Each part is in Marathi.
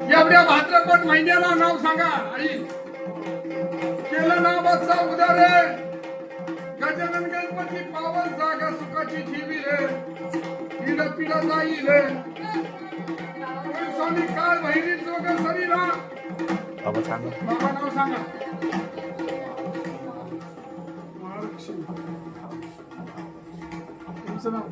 एवढ्या भाद्रपद महिन्याला नाव सांगा. आई केलं नावाचा उदारे गजानन गणपती पावन जागा सुखाची ठेवी रे. पिढ पिढ जाई रे. स्वामी काळ बहिणी जोग शरीरा बाबा सांगा. बाबा नाव सांगा. महालक्ष्मी. तुमचं नाव?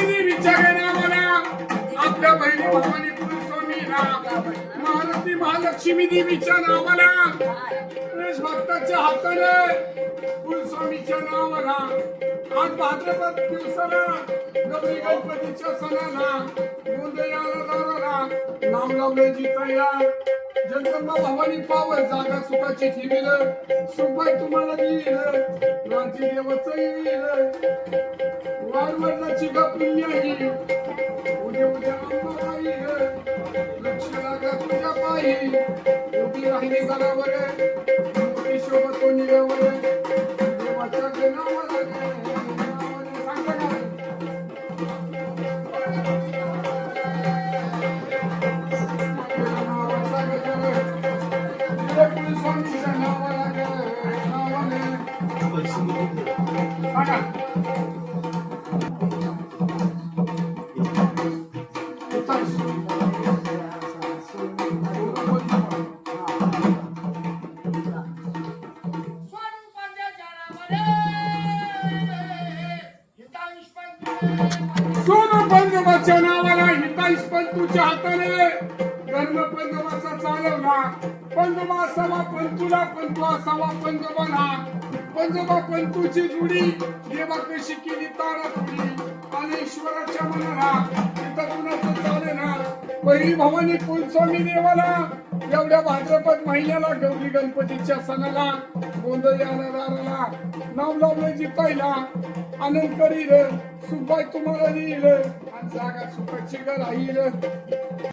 देवीचा आज आम्हाला आपल्या बहिणी कुलस्वामीला महालक्ष्मी देवीच्या नावाला गणेश भक्ताच्या हाताने कुलस्वामीच्या नावाला आज भाद्रपद दिवसाला गौरी गणपतीच्या सणाला गोंधळाला दाराला नाम लावले जितया जगदंबा भवानी पावर जागा सुखाची ठेवील. सुखबाई तुम्हाला दिल राजी देवच येईल. वारवडलाची गा पुण्य ही उद्या उद्या अंबाबाई लक्ष लागा तुझ्या पायी. उभी राहिली गडावर मोठी शोभा तो निघावर देवाच्या गणावर सोन पंजमाच्या नावाला हिताईश पण तुझ्या हाताने. धर्म पंजमाचा चालवला पंजमा असावा पंतूला पंतू असावा पंजमाला पंजमा पंतूची जुडी. देवा कशी केली तारा तुडी आणि ईश्वराच्या मनाला. तिथं कुणाचं चाले ना? पहिली भवानी कुलस्वामी देवाला. एवढ्या भाद्रपद महिन्याला गौरी गणपतीच्या सणाला. गोंधळ दाराला नाव लावलं जितायला. आनंद करील. सुखबाई तुम्हाला येईल आणि जागा सुखाची ग राहील.